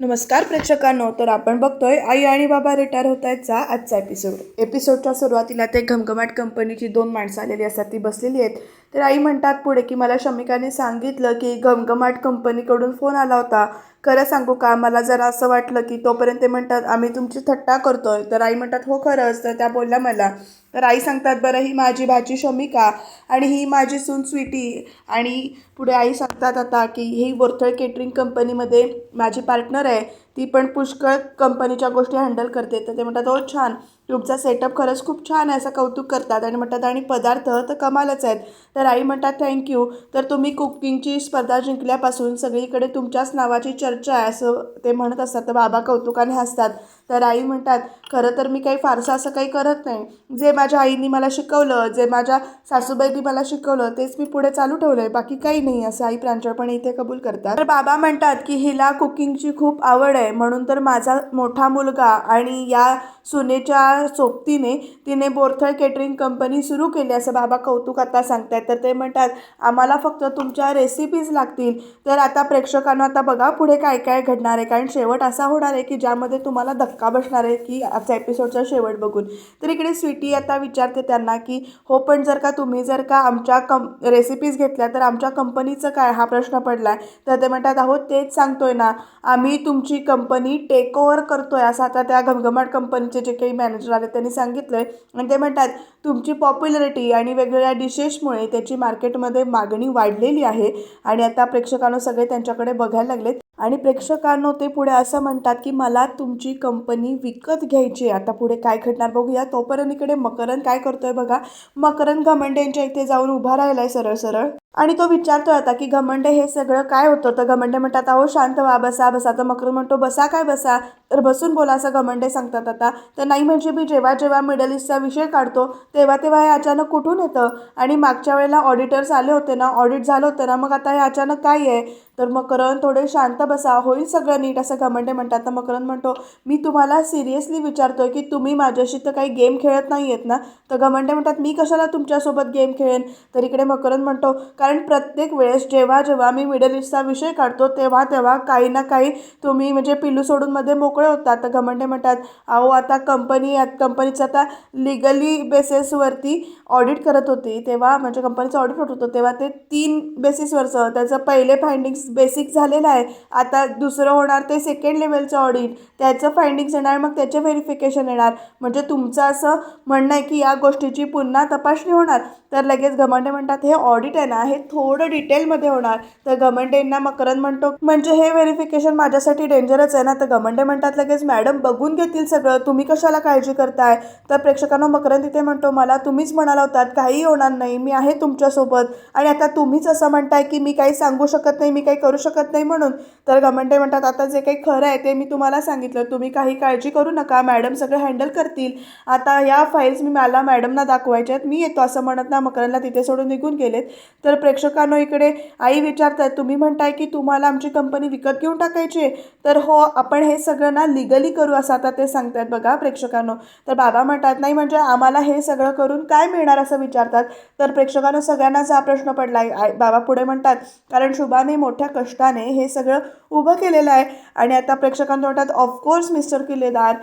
नमस्कार प्रेक्षकांनो तर आपण बघतोय आई आणि बाबा रिटायर होत आहेतचा आजचा एपिसोड एपिसोडच्या सुरुवातीला ते घमघमाट कंपनीची दोन माणसं आलेली असतात ती बसलेली आहेत. तर आई म्हणतात पुढे की मला शमिकाने सांगितलं की घमघमाट कंपनीकडून फोन आला होता. खरं सांगू का मला जरा असं वाटलं की तोपर्यंत ते म्हणतात आम्ही तुमची थट्टा करतोय. तर आई म्हणतात हो खरंच. तर त्या बोलल्या मला तर आई सांगतात बरं ही माझी भाची शमिका आणि ही माझी सून स्वीटी. आणि पुढे आई सांगतात आता की ही वर्थळ केटरिंग कंपनीमध्ये माझी पार्टनर आहे. ती पण पुष्कळ कंपनीच्या गोष्टी हँडल करते. तर ते म्हणतात हो छान. तुमचा सेटअप खरंच खूप छान आहे असं कौतुक करतात. आणि म्हणतात आणि पदार्थ तर कमालच आहेत. तर आई म्हणतात थँक्यू तर तुम्ही कुकिंगची स्पर्धा जिंकल्यापासून सगळीकडे तुमच्याच नावाची चर्चा आहे असं ते म्हणत असतात. तर बाबा कौतुकाने हसतात. तर आई म्हणतात खरं तर मी काही फारसं असं काही करत नाही. जे माझ्या आईनी मला शिकवलं जे माझ्या सासूबाईंनी मला शिकवलं तेच मी पुढे चालू ठेवलं आहे बाकी काही नाही असं आई प्रांजळपणे इथे कबूल करतात. तर बाबा म्हणतात की हिला कुकिंगची खूप आवड आहे. म्हणून तर माझा मोठा मुलगा आणि या सुनेच्या सोबतीने तिने बोरथळ केटरिंग कंपनी सुरू केली असं बाबा कौतुक आता सांगतायत. तर ते म्हणतात आम्हाला फक्त तुमच्या रेसिपीज लागतील. तर आता प्रेक्षकांना आता बघा पुढे काय काय घडणार आहे. कारण शेवट असा होणार आहे की ज्यामध्ये तुम्हाला धक्का बसणार आहे की आजचा एपिसोडचा शेवट बघून. तर इकडे स्वीटी आता विचारते त्यांना की हो पण जर का तुम्ही जर का आमच्या कं रेसिपीज घेतल्या तर आमच्या कंपनीचं काय? हा प्रश्न पडला आहे तर ते म्हणतात अहो तेच सांगतोय ना. आम्ही तुमची कंपनी टेक ओव्हर करतोय. असं आता त्या घमघमाट कंपनीचे जे काही मॅनेजर आले त्यांनी सांगितलं आहे आणि ते म्हणतात तुमची पॉप्युलरिटी आणि वेगवेगळ्या डिशेसमुळे त्याची मार्केटमध्ये मागणी वाढलेली आहे. आणि आता प्रेक्षकांना सगळे त्यांच्याकडे बघायला लागलेत. आणि प्रेक्षकांनो ते पुढे असं म्हणतात की मला तुमची कंपनी विकत घ्यायची आहे. आता पुढे काय घडणार बघूया. तोपर्यंत इकडे मकरन काय करतोय बघा. मकरन घमंडे यांच्या इथे जाऊन उभा राहिलाय सरळ सरळ आणि तो विचारतोय आता की घमंडे हे सगळं काय होतं? तर घमंडे म्हणतात अहो शांत व्हा बसा बसा. तर मकरन म्हणतो बसा काय बसा? तर बसून बोला असं घमंडे सांगतात आता. तर नाही म्हणजे मी जेव्हा जेव्हा मिडल ईस्टचा विषय काढतो तेव्हा तेव्हा हे अचानक कुठून येतं? आणि मागच्या वेळेला ऑडिटर्स आले होते ना ऑडिट झालं होतं ना मग आता हे अचानक काय आहे? तर मकरन थोडे शांत बसा होईल सगळं नीट असं घमंडे म्हणतात. तर मकरंद म्हणतो मी तुम्हाला सिरियसली विचारतोय की तुम्ही माझ्याशी तर काही गेम खेळत नाही आहेत ना? तर घमंडे म्हणतात मी कशाला तुमच्यासोबत गेम खेळेन? तर इकडे मकरंद म्हणतो कारण प्रत्येक वेळेस जेव्हा जेव्हा मी मिडल ईस्टचा विषय काढतो तेव्हा तेव्हा काही ना काही तुम्ही म्हणजे पिल्लू सोडून मध्ये मोकळे होतात तर घमंडे म्हणतात अहो आता कंपनी कंपनीचं आता लिगली बेसिसवरती ऑडिट करत होती. तेव्हा म्हणजे कंपनीचं ऑडिट होत होतं तेव्हा ते तीन बेसिसवरचं त्याचं पहिले फायंडिंग्स बेसिक झालेलं आहे. आता दुसरं होणार ते सेकंड लेवलचं ऑडिट त्याचं फाइंडिंग्स येणार मग त्याचे व्हेरिफिकेशन येणार. म्हणजे तुमचं असं म्हणणं आहे की या गोष्टीची पुन्हा तपासणी होणार. तर लगेच घमंडे म्हणतात हे ऑडिट आहे ना हे थोडं डिटेलमध्ये होणार. तर घमंडेंना मकरंद म्हणतो म्हणजे हे व्हेरिफिकेशन माझ्यासाठी डेंजरच आहे ना? तर घमंडे म्हणतात लगेच मॅडम बघून घेतील सगळं. तुम्ही कशाला काळजी करताय? तर प्रेक्षकांना मकरंद तिथे म्हणतो मला तुम्हीच म्हणाला होतात काही होणार नाही. मी आहे तुमच्यासोबत. आणि आता तुम्हीच असं म्हणताय की मी काही सांगू शकत नाही मी काही करू शकत नाही म्हणून. तर गमंडे म्हणतात आता जे काही खरं आहे ते मी तुम्हाला सांगितलं. तुम्ही काही काळजी करू नका. मॅडम सगळं हँडल करतील. आता या फाईल्स मी मला मॅडमना दाखवायच्या आहेत. मी येतो असं म्हणत ना मकरनला तिथे सोडून निघून गेलेत. तर प्रेक्षकांनो इकडे आई विचारतायत तुम्ही म्हणताय की तुम्हाला आमची कंपनी विकत घेऊन टाकायची आहे? तर हो आपण हे सगळं ना लिगली करू असं आता ते सांगतात बघा प्रेक्षकांनो. तर बाबा म्हणतात नाही म्हणजे आम्हाला हे सगळं करून काय मिळणार? असं विचारतात. तर प्रेक्षकांनो सगळ्यांनाच हा प्रश्न पडला. आहे बाबा पुढे म्हणतात कारण शुभाने मोठ्या कष्टाने हे सगळं उभं केलेलं आहे. आणि आता प्रेक्षकांना वाटत ऑफकोर्स मिस्टर किल्लेदार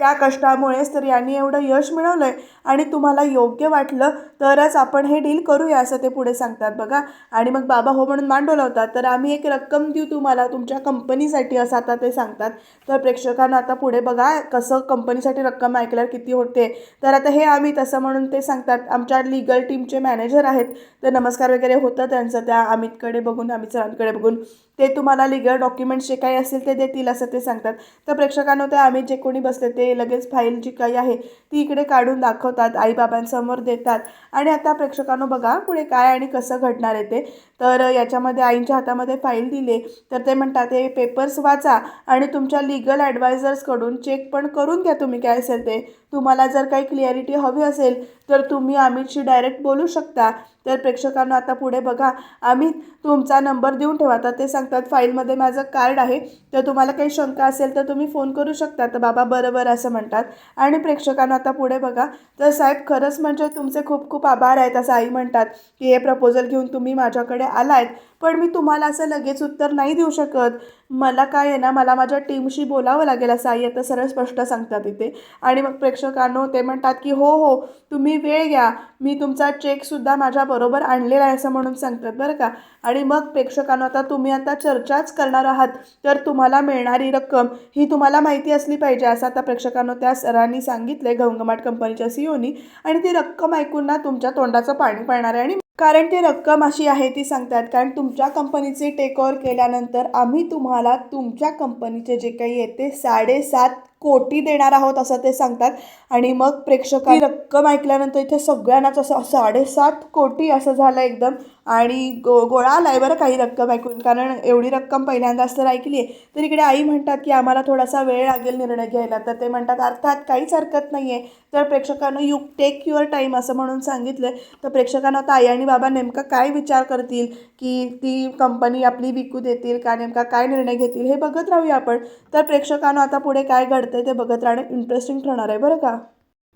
त्या कष्टामुळेच तर यांनी एवढं यश मिळवलं आहे आणि तुम्हाला योग्य वाटलं तरच आपण हे डील करूया असं ते पुढे सांगतात बघा. आणि मग बाबा हो म्हणून मांडवला होता तर आम्ही एक रक्कम देऊ तुम्हाला तुमच्या कंपनीसाठी असं आता ते सांगतात. तर प्रेक्षकांना आता पुढे बघा कसं कंपनीसाठी रक्कम ऐकल्यावर किती होते. तर आता हे आम्ही तसं म्हणून ते सांगतात. आमच्या लिगल टीमचे मॅनेजर आहेत. तर नमस्कार वगैरे होतं त्यांचं त्या अमितकडे बघून अमित सरांकडे बघून. ते तुम्हाला लिगल डॉक्युमेंट्स जे काही असेल ते देतील असं ते सांगतात. तर प्रेक्षकांनो ते आम्ही जे कोणी बसले ते लगेच फाईल जी काही आहे ती इकडे काढून दाखवतात आईबाबांसमोर देतात. आणि आता प्रेक्षकांनो बघा पुढे काय आणि कसं घडणार आहे ते. तर याच्यामध्ये आईंच्या हातामध्ये फाईल दिले तर ते म्हणतात हे पेपर्स वाचा आणि तुमच्या लिगल ॲडवायझर्सकडून चेक पण करून घ्या तुम्ही काय असेल ते. तुम्हाला जर काही क्लिअरिटी हवी असेल तर तुम्ही अमितशी डायरेक्ट बोलू शकता. तर प्रेक्षकांना आता पुढे बघा. आम्ही तुमचा नंबर देऊन ठेवा. तर ते सांगतात फाईलमध्ये माझं कार्ड आहे. तर तुम्हाला काही शंका असेल तर तुम्ही फोन करू शकता. तर बाबा बरोबर असं म्हणतात. आणि प्रेक्षकांना आता पुढे बघा. तर साहेब खरंच म्हणजे तुमचे खूप खूप आभार आहेत असं आई म्हणतात की हे प्रपोजल घेऊन तुम्ही माझ्याकडे आलायत. पण मी तुम्हाला असं लगेच उत्तर नाही देऊ शकत. मला काय आहे ना मला माझ्या टीमशी बोलावं लागेल असं आई आता सरळ स्पष्ट सांगतात इथे. आणि मग प्रेक्षकांनो ते म्हणतात की हो हो तुम्ही वेळ घ्या. मी तुमचा चेकसुद्धा माझ्याबरोबर आणलेला आहे असं म्हणून सांगतात बरं का. आणि मग प्रेक्षकांनो आता तुम्ही आता चर्चाच करणार आहात. तर तुम्हाला मिळणारी रक्कम ही तुम्हाला माहिती असली पाहिजे असं आता प्रेक्षकांनो त्या सरांनी सांगितलं आहे घमघमाट कंपनीच्या सीओनी आणि ती रक्कम ऐकून ना तुमच्या तोंडाचं पाणी पडणार आहे. आणि कारण ती रक्कम अशी आहे ती सांगतात कारण तुमच्या कंपनीचे टेक ओव्हर केल्यानंतर आम्ही तुम्हाला तुमच्या कंपनीचे जे काही आहे ते साडेसात कोटी देणार आहोत असं ते सांगतात. आणि मग प्रेक्षक रक्कम ऐकल्यानंतर इथे सगळ्यांनाच असं साडेसात कोटी असं झालं एकदम. आणि गो गोळा आलाय बरं काही रक्कम ऐकून. कारण एवढी रक्कम पहिल्यांदाच तर ऐकली आहे तर इकडे आई म्हणतात की आम्हाला थोडासा वेळ लागेल निर्णय घ्यायला. तर ते म्हणतात अर्थात काहीच हरकत नाही आहे तर प्रेक्षकांना यू टेक युअर टाईम असं म्हणून सांगितलं. तर प्रेक्षकांना आता आई आणि बाबा नेमका काय विचार करतील? की ती कंपनी आपली विकू देतील का? नेमका काय निर्णय घेतील? हे बघत राहूया आपण. तर प्रेक्षकांना आता पुढे काय घडतंय ते बघत राहणं इंटरेस्टिंग ठरणार आहे. बरं का?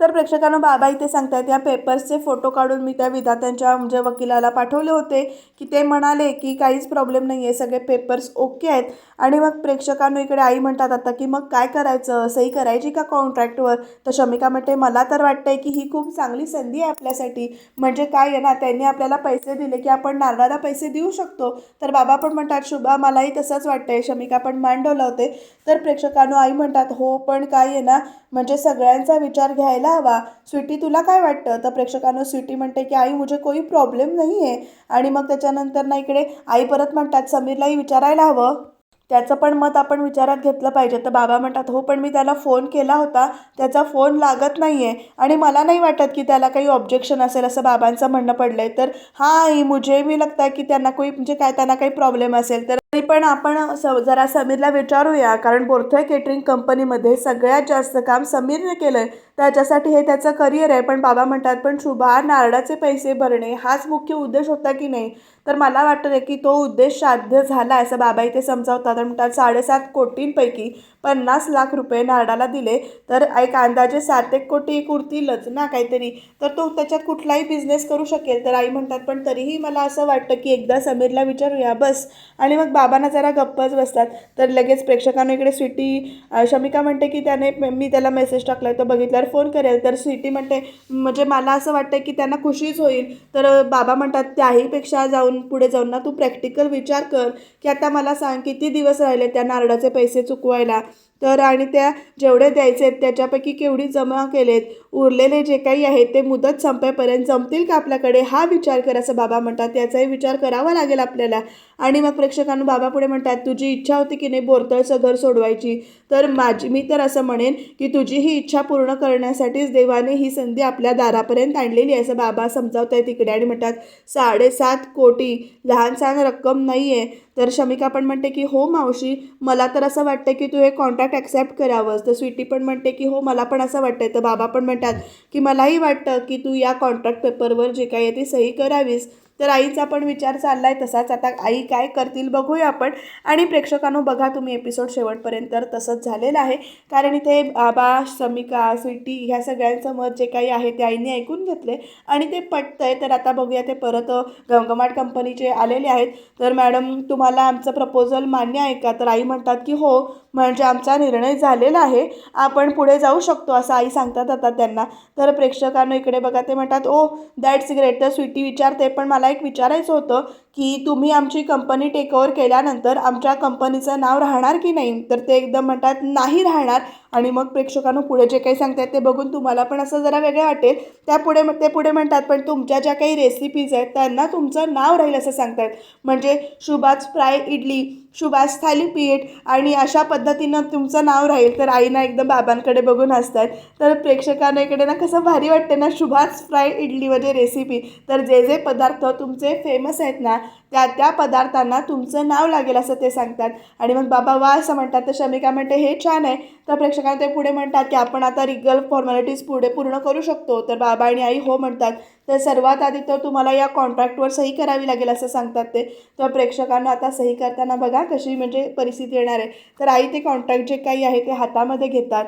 तर प्रेक्षकांना बाबा इथे सांगतायत या पेपर्सचे फोटो काढून मी त्या विधात्यांच्या म्हणजे वकिलाला पाठवले होते की ते म्हणाले की काहीच प्रॉब्लेम नाही आहे सगळे पेपर्स ओके आहेत. आणि मग प्रेक्षकांना इकडे आई म्हणतात आता की मग काय करायचं? सही करायची का कॉन्ट्रॅक्टवर तर शमिका म्हणते मला तर वाटतंय की ही खूप चांगली संधी आहे आपल्यासाठी. म्हणजे काय आहे ना त्यांनी आपल्याला पैसे दिले की आपण नारळाला पैसे देऊ शकतो. तर बाबा पण म्हणतात शुभा मलाही तसंच वाटतंय. शमिका पण मांडवलं होते. तर प्रेक्षकांनो आई म्हणतात हो पण काय आहे ना म्हणजे सगळ्यांचा विचार घ्यायला हवा स्वीटी तुला काय वाटतं? तर प्रेक्षकांना स्वीटी म्हणते की आई मुझे कोई प्रॉब्लेम नाही आहे आणि मग त्याच्यानंतर ना इकडे आई परत म्हणतात समीरलाही विचारायला हवं. त्याचं पण मत आपण विचारात घेतलं पाहिजे. तर बाबा म्हणतात हो पण मी त्याला फोन केला होता. त्याचा फोन लागत नाही आहे आणि मला नाही वाटत की त्याला काही ऑब्जेक्शन असेल असं बाबांचं म्हणणं पडलं आहे तर हा आई मुझे मी लगता की त्यांना कोई म्हणजे काय त्यांना काही प्रॉब्लेम असेल तर तरी पण आपण स जरा समीरला विचारूया. कारण बोरथोय केटरिंग कंपनीमध्ये सगळ्यात जास्त काम समीरने केलं आहे त्याच्यासाठी हे त्याचं करिअर आहे. पण बाबा म्हणतात पण शुभा नारळाचे पैसे भरणे हाच मुख्य उद्देश होता की नाही? तर मला वाटतं की तो उद्देश साध्य झाला आहे असं बाबा इथे समजावतात. आणि म्हणतात साडेसात कोटींपैकी पन्नास लाख रुपये नारडाला दिले. तर एक अंदाजे सात एक कोटी उरतीलच ना काहीतरी. तर तो त्याच्यात कुठलाही बिझनेस करू शकेल तर आई म्हणतात पण तरीही मला असं वाटतं की एकदा समीरला विचारूया बस. आणि मग बाबांना जरा गप्पच बसतात. तर लगेच प्रेक्षकांना इकडे स्वीटी शमिका म्हणते की त्याने मी त्याला मेसेज टाकला तो बघितल्यावर फोन करेल. तर स्वीटी म्हणते म्हणजे मला असं वाटतं की त्यांना खुशीच होईल. तर बाबा म्हणतात त्याहीपेक्षा जाऊन पुढे जाऊन ना तू प्रॅक्टिकल विचार कर की आता मला सांग किती दिवस राहिले त्या नारळाचे पैसे चुकवायला? just तर आणि त्या जेवढे द्यायचे आहेत त्याच्यापैकी केवढी जमा केलेत उरलेले जे काही आहेत ते मुदत संपेपर्यंत जमतील का आपल्याकडे? हा विचार कर असं बाबा म्हणतात. याचाही विचार करावा लागेल आपल्याला. आणि मग प्रेक्षकांना बाबा पुढे म्हणतात तुझी इच्छा होती की नाही बोरतळचं घर सोडवायची? तर माझी मी तर असं म्हणेन की तुझी ही इच्छा पूर्ण करण्यासाठीच देवाने ही संधी आपल्या दारापर्यंत आणलेली आहे असं बाबा समजावत आहे तिकडे आणि म्हणतात साडेसात कोटी लहान सहान रक्कम नाही आहे तर शमिका पण म्हणते की हो मावशी मला तर असं वाटतं की तू हे कॉन्ट्रॅक्ट ॲक्सेप्ट करावंस. तर स्वीटी पण म्हणते की हो मला पण असं वाटतंय. तर बाबा पण म्हणतात की मलाही वाटतं की तू या कॉन्ट्रॅक्ट पेपरवर जे काही आहे ते सही करावीस. तर आईचा पण विचार चालला आहे तसाच. आता आई काय करतील बघूया आपण. आणि प्रेक्षकांनो बघा तुम्ही एपिसोड शेवटपर्यंत. तर तसंच झालेलं आहे. कारण इथे आबा समिका स्वीटी ह्या सगळ्यांचं मत जे काही आहे ते आईने ऐकून घेतले. आणि ते पटतंय. तर आता बघूया ते परत गमगमाट कंपनीचे आलेले आहेत. तर मॅडम तुम्हाला आमचं प्रपोजल मान्य आहे का? तर आई म्हणतात की हो म्हणजे आमचा निर्णय झालेला आहे. आपण पुढे जाऊ शकतो असं आई सांगतात आता त्यांना. तर प्रेक्षकांना इकडे बघा ते म्हणतात ओ दॅट्स ग्रेट तर स्वीटी विचारते पण मला एक विचारायचं होतं की तुम्ही आमची कंपनी टेक केल्यानंतर आमच्या कंपनीचं नाव राहणार की नाही? तर ते एकदम म्हणतात नाही राहणार. आणि मग प्रेक्षकांना पुढे जे काही सांगतात ते बघून तुम्हाला पण असं जरा वेगळं वाटेल. त्या पुढे ते पुढे म्हणतात पण तुमच्या ज्या काही रेसिपीज आहेत त्यांना तुमचं नाव राहील असं सांगतात म्हणजे शुभाष फ्राय इडली सुभाष थालीपीठ आणि अशा पद्धतीनं तुमचं नाव राहील. तर आईना एकदम बाबांकडे बघून असतात तर प्रेक्षकांना इकडे ना कसं भारी वाटते ना शुभाष फ्राय इडली म्हणजे रेसिपी तर जे जे पदार्थ तुमचे फेमस आहेत ना त्या त्या पदार्थांना तुमचं नाव लागेल असं ते सांगतात. आणि मग बाबा वा असं म्हणतात. तर शमिका म्हणते हे छान आहे. तर प्रेक्षकांना ते पुढे म्हणतात की आपण आता रिगल फॉर्मॅलिटीज पुढे पूर्ण करू शकतो. तर बाबा आणि आई हो म्हणतात. तर सर्वात आधी तर तुम्हाला या कॉन्ट्रॅक्टवर सही करावी लागेल असं सांगतात ते. तर प्रेक्षकांना आता सही करताना बघा कशी म्हणजे परिस्थिती येणार आहे. तर आई ते कॉन्ट्रॅक्ट जे काही आहे ते हातामध्ये घेतात.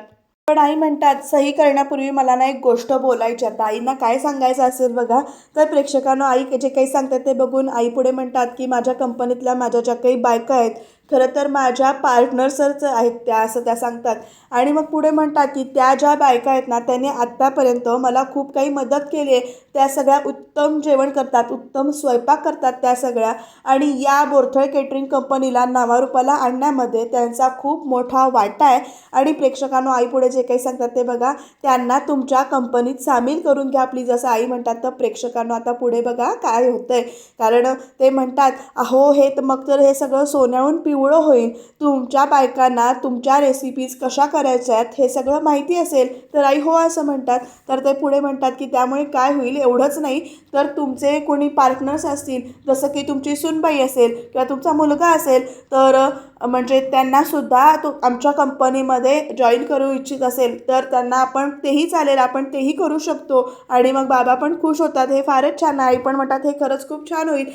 पण आई म्हणतात सही करण्यापूर्वी मला ना एक गोष्ट बोलायची आता आईना काय सांगायचं असेल बघा. तर प्रेक्षकांना आई जे काही सांगतात ते बघून आई पुढे म्हणतात की माझ्या कंपनीतल्या माझ्या ज्या काही बायका आहेत खरं तर माझ्या पार्टनर्सच आहेत त्या असं त्या सांगतात. आणि मग पुढे म्हणतात की त्या ज्या बायका आहेत ना त्याने आत्तापर्यंत मला खूप काही मदत केली आहे. त्या सगळ्या उत्तम जेवण करतात उत्तम स्वयंपाक करतात त्या सगळ्या. आणि या बोरथळ केटरिंग कंपनीला नावारूपाला आणण्यामध्ये त्यांचा खूप मोठा वाटा आहे. आणि प्रेक्षकांनो आई पुढे जे काही सांगतात ते बघा. त्यांना तुमच्या कंपनीत सामील करून घ्या प्लीज असं आई म्हणतात. तर प्रेक्षकांनो आता पुढे बघा काय होतंय. कारण ते म्हणतात अहो हे तर मग तर हे सगळं सोन्याहून पिवळं होईल. तुमच्या बायकांना तुमच्या रेसिपीज कशा करायच्या आहेत हे सगळं माहिती असेल तर आई हो असं म्हणतात. तर ते पुढे म्हणतात की त्यामुळे काय होईल एवढंच नाही. तर तुमचे कोणी पार्टनर्स असतील जसं की तुमची सुनबाई असेल किंवा तुमचा मुलगा असेल तर म्हणजे त्यांनासुद्धा तो आमच्या कंपनीमध्ये जॉईन करू इच्छित असेल तर त्यांना आपण तेही चालेल आपण तेही करू शकतो. आणि मग बाबा पण खुश होतात. हे फारच छान आहे. आई पण म्हणतात हे खरंच खूप छान होईल.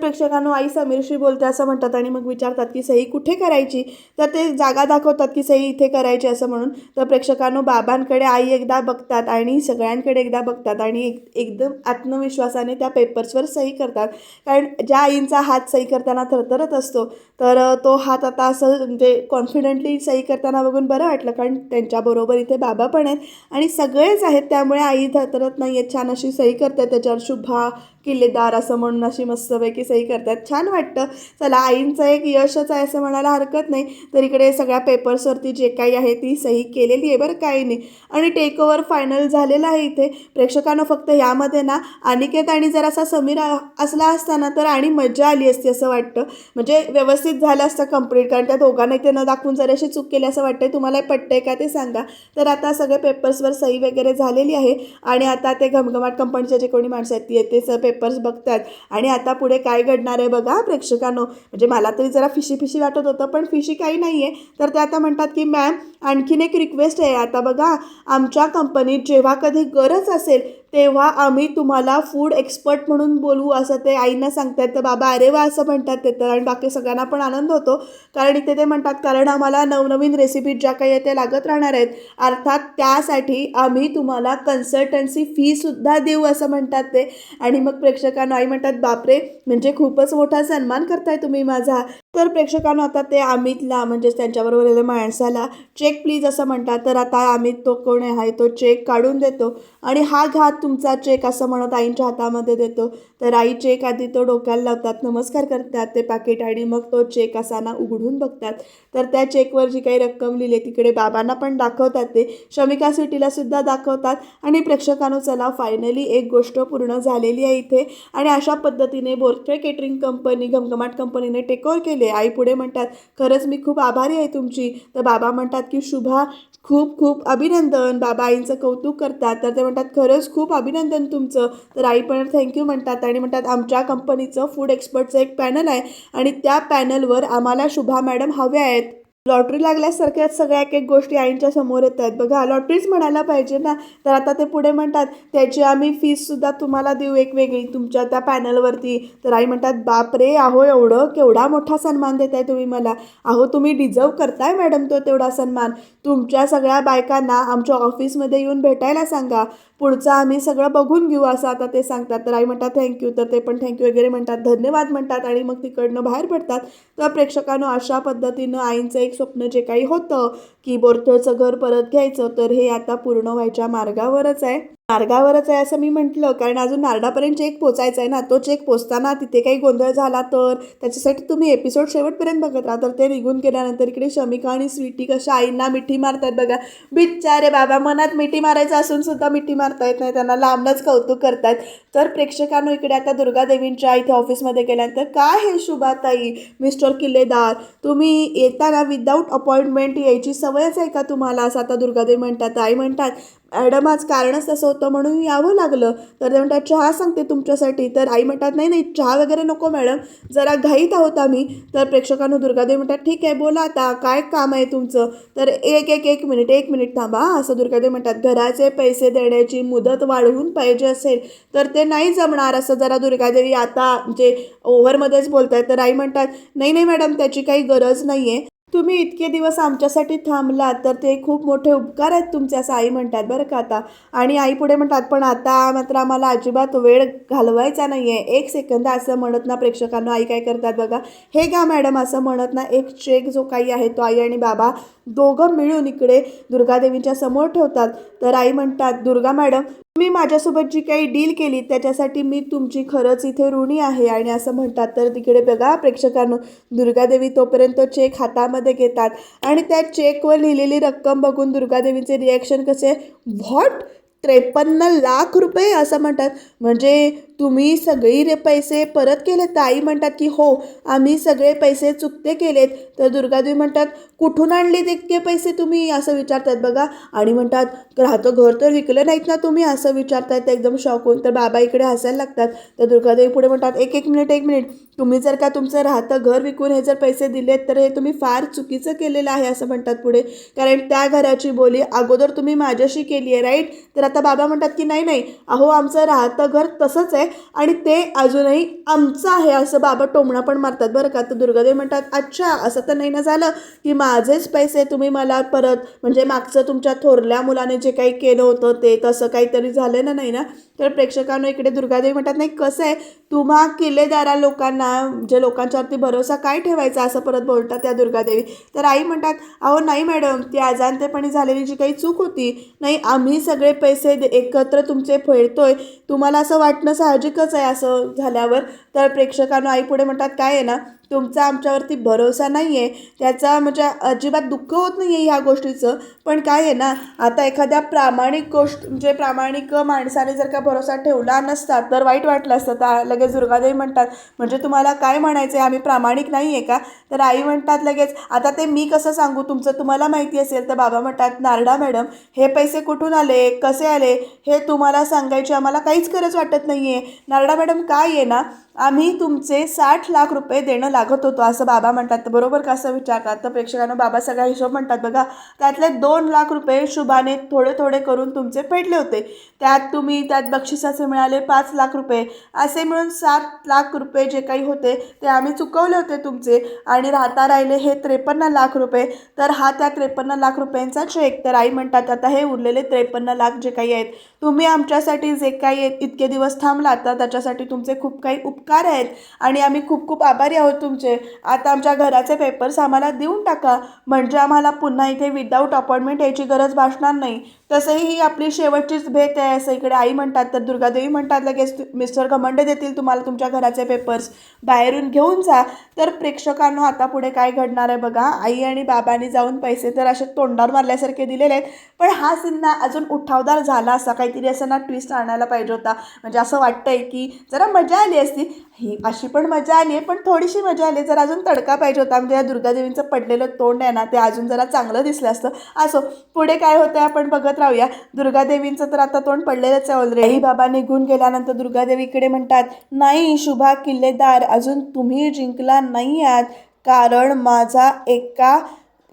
प्रेक्षकांनो आई समीरशी बोलते असं म्हणतात आणि मग विचारतात की सही कुठे करायची? तर ते जागा दाखवतात की सही इथे करायची असं म्हणून. तर प्रेक्षकांनो बाबांकडे आई एकदा बघतात आणि सगळ्यांकडे एकदा बघतात आणि एक एकदम आत्मविश्वासाने त्या पेपर्सवर सही करतात. कारण ज्या आईंचा हात सही करताना थरथरत असतो तर तो हात आता असं म्हणजे कॉन्फिडेंटली सही करताना बघून बरं वाटलं. कारण त्यांच्याबरोबर इथे बाबा पण आहेत आणि सगळेच आहेत. त्यामुळे आई थरथरत नाही आहेत छान अशी सही करतात त्याच्यावर शुभा किल्लेदार असं म्हणून अशी मस्तपैकी सही करतात. छान वाटतं. चला आईंचं एक यशच आहे असं म्हणायला हरकत नाही. तर इकडे सगळ्या पेपर्सवरती जे काही आहे ती सही केलेली आहे बरं काही नाही. आणि टेक ओव्हर फायनल झालेला आहे इथे. प्रेक्षकांना फक्त यामध्ये ना अनिकेत आणि जर असा समीर असला असता ना तर आणि मजा आली असती असं वाटतं. म्हणजे व्यवस्थित झालं असतं कंप्लीट कारण त्या दोघांना इथे न दाखवून जर अशी चूक केली असं वाटतंय तुम्हाला पटतंय का ते सांगा. तर आता सगळे पेपर्सवर सही वगैरे झालेली आहे. आणि आता ते घमघमाट कंपनीचे जे कोणी माणसं आहेत ती येते. पेपर्स बघतात आणि आता पुढे काय घडणार आहे बघा प्रेक्षकांनो. म्हणजे मला तरी जरा फिशी फिशी वाटत होतं पण फिशी काही नाही आहे तर ते आता म्हणतात की मॅम आणखीन एक रिक्वेस्ट आहे. आता बघा आमच्या कंपनीत जेव्हा कधी गरज असेल तेव्हा आम्ही तुम्हाला फूड एक्सपर्ट म्हणून बोलवू असं ते आईंना सांगतात तर बाबा अरे वा असं म्हणतात ते तर. आणि बाकी सगळ्यांना पण आनंद होतो. कारण इथे ते म्हणतात कारण आम्हाला नवनवीन रेसिपी ज्या काही आहे त्या लागत राहणार आहेत. अर्थात त्यासाठी आम्ही तुम्हाला कन्सल्टन्सी फीसुद्धा देऊ असं म्हणतात ते. आणि मग प्रेक्षकांना आई म्हणतात बापरे म्हणजे खूपच मोठा सन्मान करताय तुम्ही माझा. तर प्रेक्षकांना आता ते अमितला म्हणजेच त्यांच्याबरोबर आलेल्या माणसाला चेक प्लीज असं म्हणतात. तर आता अमित तो कोण आहे? तो चेक काढून देतो. आणि हा घात तुमचा चेक असं म्हणत आईंच्या हातामध्ये देतो. तर आई चेक आधी तो डोक्याला लावतात नमस्कार करतात ते पाकिट आणि मग तो चेक असाना उघडून बघतात. तर त्या चेकवर जी काही रक्कम लिहिली आहे तिकडे बाबांना पण दाखवतात ते. शमिका सिटीला सुद्धा दाखवतात. आणि प्रेक्षकांनो चला फायनली एक गोष्ट पूर्ण झालेली आहे इथे. आणि अशा पद्धतीने बोरखे केटरिंग कंपनी घमघमाट कंपनीने टेकओव्हर केली. केले आई पुढे म्हणतात खरंच मी खूप आभारी आहे तुमची. तर बाबा म्हणतात की शुभा खूप खूप अभिनंदन. बाबा आईंचं कौतुक करतात. तर ते म्हणतात खरंच खूप अभिनंदन तुमचं. तर आई पण थँक्यू म्हणतात आणि म्हणतात आमच्या कंपनीचं फूड एक्सपर्टचं एक पॅनल आहे आणि त्या पॅनलवर आम्हाला शुभा मॅडम हव्या आहेत. लॉटरी लागल्यासारख्याच सगळ्या एक एक गोष्टी आईंच्या समोर येत आहेत. बघा लॉटरीच म्हणायला पाहिजे ना. तर आता ते पुढे म्हणतात त्याची आम्ही फीससुद्धा तुम्हाला देऊ एक वेगळी तुमच्या त्या पॅनलवरती तर आई म्हणतात बापरे अहो एवढं केवढा मोठा सन्मान देताय तुम्ही मला. अहो तुम्ही डिझर्व करताय मॅडम तो तेवढा सन्मान. तुमच्या सगळ्या बायकांना आमच्या ऑफिसमध्ये येऊन भेटायला सांगा. पुढचं आम्ही सगळं बघून घेऊ असं आता ते सांगतात. तर आई म्हणतात थँक्यू तर ते पण थँक्यू वगैरे म्हणतात धन्यवाद म्हणतात आणि मग तिकडनं बाहेर पडतात. तर प्रेक्षकांनो अशा पद्धतीनं आईंचं एक स्वप्न जे काही होतं की बोरथळचं घर परत घ्यायचं तर हे आता पूर्ण व्हायच्या मार्गावरच आहे. मार्गावरच आहे असं मी म्हटलं कारण अजून नारडापर्यंत चेक पोचायचा आहे ना. तो चेक पोचताना तिथे काही गोंधळ झाला तर त्याच्यासाठी तुम्ही एपिसोड शेवटपर्यंत बघत राहा. तर ते निघून गेल्यानंतर इकडे शमिका आणि स्वीटी कशा आईंना मिठी मारतात बघा. बिचारे बाबा मनात मिठी मारायचं असून सुद्धा मिठी मारता येत नाही. त्यांना लांबनच कौतुक करतात तर प्रेक्षकांनो इकडे आता दुर्गादेवींच्या इथे ऑफिसमध्ये गेल्यानंतर काय हे शुभाताई मिस्टर किल्लेदार? तुम्ही येताना विदाऊट अपॉइंटमेंट यायची सवयच आहे का तुम्हाला? असं आता दुर्गादेवी म्हणतात आई म्हणतात मॅडम आज कारणच तसं होतं म्हणून यावं लागलं. तर ते म्हणतात चहा सांगते तुमच्यासाठी. तर आई म्हणतात नाही नाही चहा वगैरे नको मॅडम जरा घाईत आहोत आम्ही. तर प्रेक्षकांना दुर्गादेवी म्हणतात ठीक आहे बोला आता काय काम आहे तुमचं? तर एक एक एक मिनिट एक मिनिट थांबा असं दुर्गादेवी म्हणतात घराचे पैसे देण्याची मुदत वाढवून पाहिजे असेल तर ते नाही जमणार. असं जरा दुर्गादेवी आता जे ओव्हरमध्येच बोलत आहेत तर आई म्हणतात नाही नाही मॅडम त्याची काही गरज नाही आहे तुम्ही इतके दिवस आमच्यासाठी थांबलात तर ते खूप मोठे उपकार आहेत तुमचे असं आई म्हणतात बरं का आता. आणि आई पुढे म्हणतात पण आता मात्र आम्हाला अजिबात वेळ घालवायचा नाही आहे एक सेकंद असं म्हणत ना प्रेक्षकांना आई काय करतात बघा. हे घ्या मॅडम असं म्हणत ना एक चेक जो काही आहे तो आई आणि बाबा दोघं मिळून इकडे दुर्गादेवींच्या समोर ठेवतात. तर आई म्हणतात दुर्गा मॅडम तुम्ही माझ्यासोबत जी काही डील केली त्याच्यासाठी मी तुमची खरंच इथे ऋणी आहे. आणि असं म्हणतात तर तिकडे बघा प्रेक्षकांनो दुर्गादेवी तोपर्यंत चेक हातामध्ये घेतात. आणि त्या चेकवर लिहिलेली रक्कम बघून दुर्गादेवीचे रिॲक्शन कसे? व्हॉट? त्रेपन्न लाख रुपये असं म्हणतात. म्हणजे तुम्ही सगळी रे पैसे परत केले तर आई म्हणतात की हो आम्ही सगळे पैसे चुकते केलेत. तर दुर्गादेवी म्हणतात कुठून आणले इतके पैसे तुम्ही? असं विचारतात बघा. आणि म्हणतात राहतं घर तर विकलं नाहीत ना तुम्ही? असं विचारतात. एकदम शॉक होऊन तर बाबा इकडे हसायला लागतात. तर दुर्गादेवी पुढे म्हणतात एक एक मिनिट एक मिनिट. तुम्ही जर का तुमचं राहतं घर विकून हे जर पैसे दिलेत तर हे तुम्ही फार चुकीचं केलेलं आहे असं म्हणतात पुढे. कारण त्या घराची बोली अगोदर तुम्ही माझ्याशी केली आहे राईट? तर आता बाबा म्हणतात की नाही नाही. अहो आमचं राहतं घर तसंच आहे. आणि ते अजूनही आमचं आहे असं बाबा टोमणा पण मारतात बरं का. तर दुर्गादेवी म्हणतात अच्छा असं तर नाही ना झालं की माझेच पैसे तुम्ही मला परत म्हणजे मागचं तुमच्या थोरल्या मुलाने जे काही केलं होतं ते तसं काहीतरी झालं ना नाही ना? तर प्रेक्षकांना इकडे दुर्गादेवी म्हणतात नाही कसं आहे? तुम्हा किल्लेदारा लोकांना जे लोकांच्यावरती भरोसा काय ठेवायचा असं परत बोलतात त्या दुर्गादेवी. तर आई म्हणतात अहो नाही मॅडम ती अजाणतेपणी झालेली जी काही चूक होती नाही आम्ही सगळे पैसे दे- एकत्र तुमचे फेडतोय. तुम्हाला असं वाटणं साहजिकच आहे असं झाल्यावर तर प्रेक्षकांना आई पुढे म्हणतात काय आहे ना तुमचा आमच्यावरती भरोसा नाही आहे त्याचा म्हणजे अजिबात दुःख होत नाही आहे ह्या गोष्टीचं. पण काय आहे ना आता एखाद्या प्रामाणिक गोष्ट म्हणजे प्रामाणिक माणसाने जर का भरोसा ठेवला नसता तर वाईट वाटलं असतं. तर लगेच दुर्गादेवी म्हणतात म्हणजे तुम्हाला काय म्हणायचं आहे आम्ही प्रामाणिक नाही आहे का? तर आई म्हणतात लगेच आता ते मी कसं सांगू? तुमचं तुम्हाला माहिती असेल. तर बाबा म्हणतात नारडा मॅडम हे पैसे कुठून आले? कसे आले? हे तुम्हाला सांगायची आम्हाला काहीच गरज वाटत नाही आहे नारडा मॅडम काय आहे ना आम्ही तुमचे साठ लाख रुपये देणं लागत होतो असं बाबा म्हणतात. तर बरोबर का असं विचारतात तर प्रेक्षकांना बाबा सगळा हिशोब म्हणतात बघा त्यातले दोन लाख रुपये शुभाने थोडे थोडे करून तुमचे फेडले होते. त्यात तुम्ही त्यात बक्षिसाचे मिळाले पाच लाख रुपये. असे मिळून सात लाख रुपये जे काही होते ते आम्ही चुकवले होते तुमचे. आणि राहता राहिले हे त्रेपन्न लाख रुपये. तर हा त्या त्रेपन्न लाख रुपयांचा चेक तर आई म्हणतात आता हे उरलेले त्रेपन्न लाख जे काही आहेत तुम्ही आमच्यासाठी जे काही आहेत इतके दिवस थांबलात तर त्याच्यासाठी तुमचे खूप काही उपकार आहेत. आणि आम्ही खूप खूप आभारी आहोत तुमचे. आता आमच्या घराचे पेपर्स आम्हाला देऊन टाका. म्हणजे आम्हाला पुन्हा इथे विदाऊट अपॉइंटमेंट यायची गरज भासणार नाही. तसंही ही आपली शेवटचीच भेट आहे असं इकडे आई म्हणतात तर दुर्गादेवी म्हणतात लगेच मिस्टर घमंडे देतील तुम्हाला तुमच्या घराचे पेपर्स बाहेरून घेऊन जा. तर प्रेक्षकांनो आता पुढे काय घडणार आहे बघा. आई आणि बाबांनी जाऊन पैसे तर असे तोंडावर मारल्यासारखे दिलेले आहेत. पण हा सीन ना अजून उठावदार झाला असा काहीतरी असं ना ट्विस्ट आणायला पाहिजे होता. म्हणजे असं वाटतंय की जरा मजा आली असती. ही अशी पण मजा आली आहे पण थोडीशी मजा आली जर अजून तडका पाहिजे होता म्हणजे या दुर्गादेवींचं पडलेलं तोंड आहे ना ते अजून जरा चांगलं दिसलं असतं. असो पुढे काय होतं आपण बघत राहूया. दुर्गादेवींचं तर आता तोंड पडलेलंच आहे ऑलरेडी बाबा निघून गेल्यानंतर दुर्गादेवीकडे म्हणतात नाही शुभा किल्लेदार अजून तुम्ही जिंकला नाही आहात. कारण माझा एका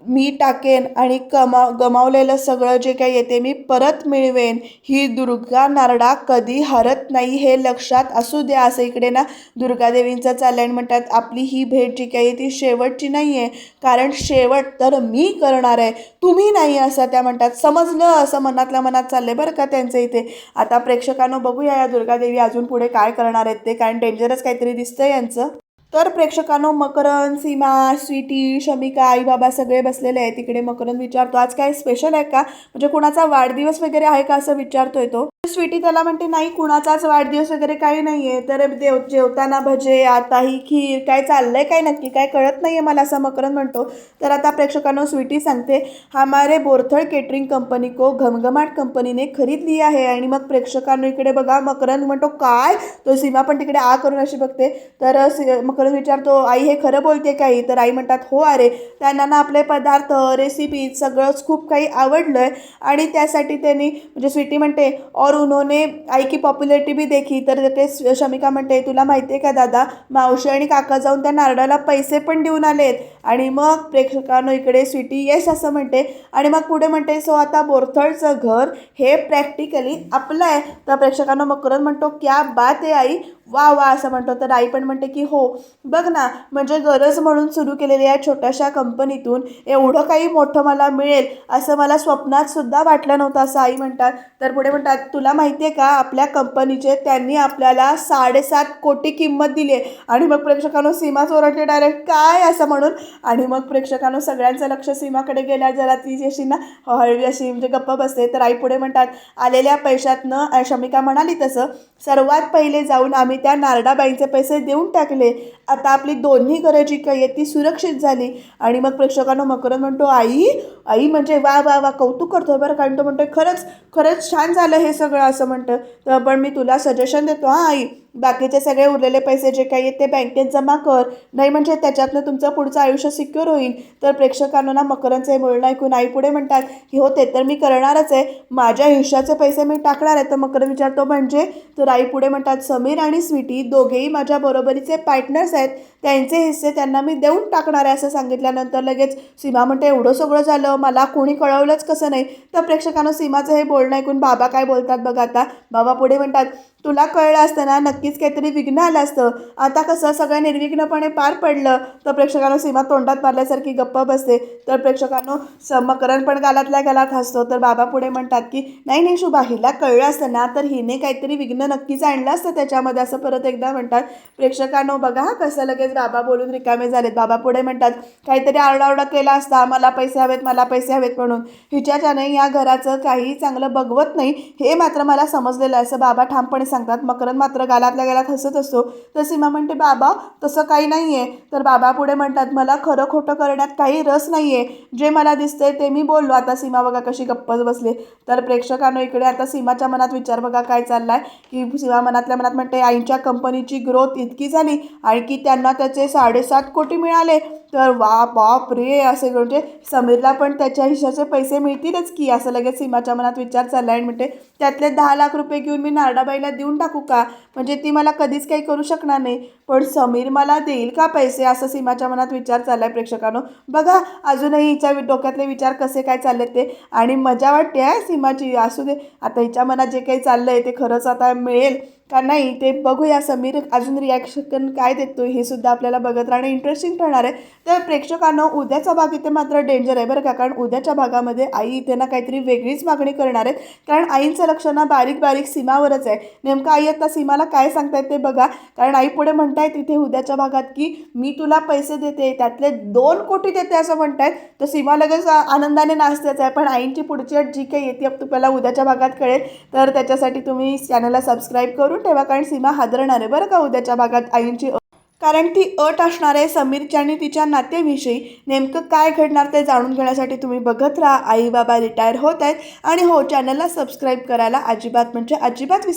मी टाकेन आणि कमा गमावलेलं सगळं जे काही येते मी परत मिळवेन. ही दुर्गा नारडा कधी हरत नाही हे लक्षात असू द्या. असं इकडे ना दुर्गादेवींचं चाललं आणि म्हणतात आपली ही भेट जी काही आहे ती शेवटची नाही आहे कारण शेवट तर मी करणार आहे. तुम्ही नाही असं त्या म्हणतात समजलं असं मनातल्या मनात चाललं आहे बरं का त्यांचं इथे. आता प्रेक्षकांनो बघूया या दुर्गादेवी अजून पुढे काय करणार आहेत ते कारण डेंजरस काहीतरी दिसतं यांचं. तर प्रेक्षकांनो मकरन सीमा स्वीटी शमिका आई बाबा सगळे बसलेले आहेत. तिकडे मकरन विचारतो आज काय स्पेशल आहे का? म्हणजे कुणाचा वाढदिवस वगैरे आहे का? असं विचारतोय तो. स्वीटी त्याला म्हणते नाही कुणाचाच वाढदिवस वगैरे काही नाही आहे तर देव जेवताना भजे आता ही खीर काय चाललंय काय नक्की काय कळत नाही आहे मला असं मकरन म्हणतो. तर आता प्रेक्षकांनो स्वीटी सांगते हमारे बोरथळ केटरिंग कंपनी को घमघमाट कंपनीने खरीदली आहे. आणि मग प्रेक्षकांनो इकडे बघा मकरंद म्हणतो काय? तो सीमा पण तिकडे आ करून अशी बघते. तर खरंच विचारतो आई हे खरं बोलते काही तर आई म्हणतात हो अरे त्यांना ना आपले पदार्थ रेसिपी सगळंच खूप काही आवडलं आहे आणि त्यासाठी त्यांनी म्हणजे स्वीटी म्हणते और उन्होंने आई की पॉप्युलरिटी बी देखी. तर ते श- शमिका म्हणते तुला माहिती आहे का दादा मावशी आणि काका जाऊन त्या नारळाला पैसे पण देऊन आलेत. आणि मग प्रेक्षकांनो इकडे स्वीटी येस असं म्हणते. आणि मग पुढे म्हणते सो आता बोरथळचं घर हे प्रॅक्टिकली आपलं आहे. तर प्रेक्षकांना मग मकरंद म्हणतो क्या बात आहे आई वा वा असं म्हणतो. तर आई पण म्हणते की हो बघ ना म्हणजे गरज म्हणून सुरू केलेल्या या छोट्याशा कंपनीतून एवढं काही मोठं मला मिळेल असं मला स्वप्नात सुद्धा वाटलं नव्हतं असं आई म्हणतात. तर पुढे म्हणतात तुला माहिती आहे का आपल्या कंपनीचे त्यांनी आपल्याला साडेसात कोटी किंमत दिली आहे आणि मग प्रेक्षकांनो सीमाच ओरडते डायरेक्ट काय असं म्हणून? आणि मग प्रेक्षकांनो सगळ्यांचं लक्ष सीमाकडे गेल्या जरा ती अशी ना हळवी अशी म्हणजे गप्प बसते. तर आई पुढे म्हणतात आलेल्या पैशातनं शमिका म्हणाली तसं सर्वात पहिले जाऊन आम्ही त्या नारडाबाईंचे पैसे देऊन टाकले. आता आपली दोन्ही घरं जी काही आहेत ती सुरक्षित झाली. आणि मग प्रेक्षकांना मकरंद म्हणतो आई आई म्हणजे वा वा वा कौतुक करतो बरं कारण तो म्हणतो खरंच खरंच छान झालं हे सगळं असं म्हणतं. तर पण मी तुला सजेशन देतो हां आई बाकीचे सगळे उरलेले पैसे जे काही आहेत ते बँकेत जमा कर. नाही म्हणजे त्याच्यातनं तुमचं पुढचं आयुष्य सिक्युअर होईल. तर प्रेक्षकांना ना मकरांचं हे बोलणं ऐकून आई पुढे म्हणतात की हो ते तर मी करणारच आहे. माझ्या हिश्याचे पैसे मी टाकणार आहे. तर मकर विचारतो म्हणजे? तर आई पुढे म्हणतात समीर आणि स्वीटी दोघेही माझ्या बरोबरीचे पार्टनर्स आहेत. त्यांचे हिस्से त्यांना मी देऊन टाकणार आहे असं सांगितल्यानंतर लगेच सीमा म्हणते एवढं सगळं झालं मला कोणी कळवलंच कसं नाही. तर प्रेक्षकांना सीमाचं हे बोलणं ऐकून बाबा काय बोलतात बघा आता. बाबा पुढे म्हणतात तुला कळलं असतं ना नक्कीच काहीतरी विघ्न आलं असतं. आता कसं सगळं निर्विघ्नपणे पार पडलं. तर प्रेक्षकांना सीमा तोंडात मारल्यासारखी गप्प बसते. तर प्रेक्षकांनो समकरण पण गालातल्या गालात हसतो. तर बाबा पुढे म्हणतात की नाही नाही शुभा हिला कळलं असतं ना तर हिने काहीतरी विघ्न नक्कीच आणलं असतं त्याच्यामध्ये असं परत एकदा म्हणतात. प्रेक्षकांनो बघा हा कसं लगेच बाबा बोलून रिकामे झालेत. बाबा पुढे म्हणतात काहीतरी आरडाओरडा केला असता मला पैसे हवेत मला पैसे हवेत म्हणून. हिच्याच्याने या घराचं काही चांगलं बघवत नाही हे मात्र मला समजलेलं आहे. असं बाबा ठामपणे सांगतात. मकरंद मात्र गालातल्या गालात हसत असतो. तर सीमा म्हणते बाबा तसं काही नाही आहे तर बाबा पुढे म्हणतात मला खरं खोटं करण्यात काही रस नाही आहे जे मला दिसतंय ते मी बोललो. आता सीमा बघा कशी गप्पच बसले. तर प्रेक्षकांनो इकडे आता सीमाच्या मनात विचार बघा काय चाललाय. की सीमा मनातल्या मनात म्हणते आईच्या कंपनीची ग्रोथ इतकी झाली आणि की त्यांना त्याचे साडेसात कोटी मिळाले. तर वा बाप रे असे म्हणजे समीरला पण त्याच्या हिशाचे पैसे मिळतीलच की असं लगेच सीमाच्या मनात विचार चालला आणि म्हणते त्यातले दहा लाख रुपये घेऊन मी नारडाबाईला देऊन टाकू का? म्हणजे ती मला कधीच काही करू शकणार नाही. पण समीर मला देईल का पैसे? असं सीमाच्या मनात विचार चाललाय प्रेक्षकांनो. बघा अजूनही हिच्या डोक्यातले विचार कसे काय चाललेत ते. आणि मजा वाटते आहे सीमाची. असू दे आता हिच्या मनात जे काही चाललं आहे ते खरंच आता मिळेल. का नाही ते बघूया. समीर अजून रिॲक्शन काय देतो हे सुद्धा आपल्याला बघत राहणं इंटरेस्टिंग ठरणार आहे. तर प्रेक्षकांनो उद्याचा भाग इथे मात्र डेंजर आहे बरं का. कारण उद्याच्या भागामध्ये आई इथे ना काहीतरी वेगळीच मागणी करणार आहेत. कारण आईंचं लक्ष ना बारीक बारीक सीमावरच आहे. नेमकं आई आता सीमाला काय सांगतायत ते बघा. कारण आई पुढे म्हणतायत इथे उद्याच्या भागात की मी तुला पैसे देते त्यातले दोन कोटी देते असं म्हणतायत. तर सीमा लगेच आनंदाने नाचतेच आहे. पण आईंची पुढची अट जी काही येते तुम्हाला उद्याच्या भागात कळेल. तर त्याच्यासाठी तुम्ही चॅनलला सबस्क्राईब करून ठेवा कारण सीमा हादरणार आहे. बरं का उद्याच्या भागात आईंची कारण ती अट असणार आहे समीरच्या आणि तिच्या नातेविषयी नेमकं काय घडणार ते जाणून घेण्यासाठी तुम्ही बघत राहा. आई बाबा रिटायर होत आहेत. आणि हो चॅनलला सबस्क्राईब करायला अजिबात म्हणजे अजिबात